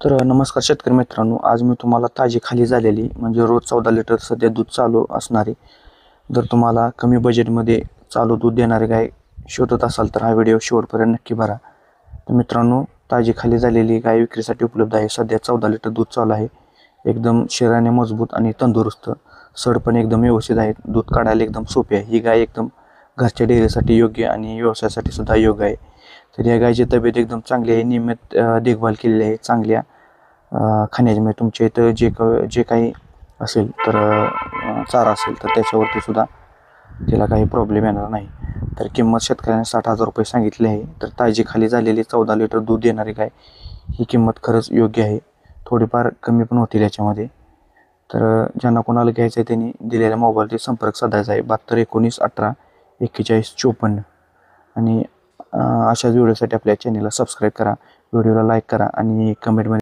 तर नमस्कार शेतकरी मित्रांनो. आज मी तुम्हाला ताजी खाली झालेली म्हणजे रोज चौदा लिटर सध्या दूध चालू असणारी जर तुम्हाला कमी बजेटमध्ये चालू दूध देणारे गाय शोधत असाल तर हा व्हिडिओ शेवटपर्यंत नक्की भरा तर मित्रांनो ताजी खाली झालेली गाय विक्रीसाठी उपलब्ध आहे. सध्या चौदा लिटर दूध चालू आहे. एकदम शरीराने मजबूत आणि तंदुरुस्त सड पण एकदम व्यवस्थित आहे दूध काढायला एकदम सोपी आहे. ही गाय एकदम घरच्या डेअरीसाठी योग्य आणि व्यवसायासाठी सुद्धा योग्य आहे. तर या गायची तब्येत एकदम चांगली आहे नियमित देखभाल केलेली आहे चांगल्या अ, खाण्याची म्हणजे तुमच्या इथं जे क जे काही असेल तर चारा असेल तर त्याच्यावरती सुद्धा तिला काही प्रॉब्लेम येणार नाही. तर किंमत शेतकऱ्याने साठ हजार रुपये सांगितली आहे. तर ताजी खाली झालेली चौदा लिटर दूध देणारी गाय ही किंमत खरंच योग्य आहे. थोडीफार कमी पण होतील याच्यामध्ये. तर ज्यांना कोणाला घ्यायचं आहे त्यांनी दिलेल्या मोबाईलचे संपर्क साधायचा आहे. बहात्तर एकोणीस अठरा एक्केचाळीस चोपन्न. आणि अशाच व्हिडिओसाठी आपल्या चॅनलला सबस्क्राईब करा व्हिडिओला लाईक करा आणि कमेंटमध्ये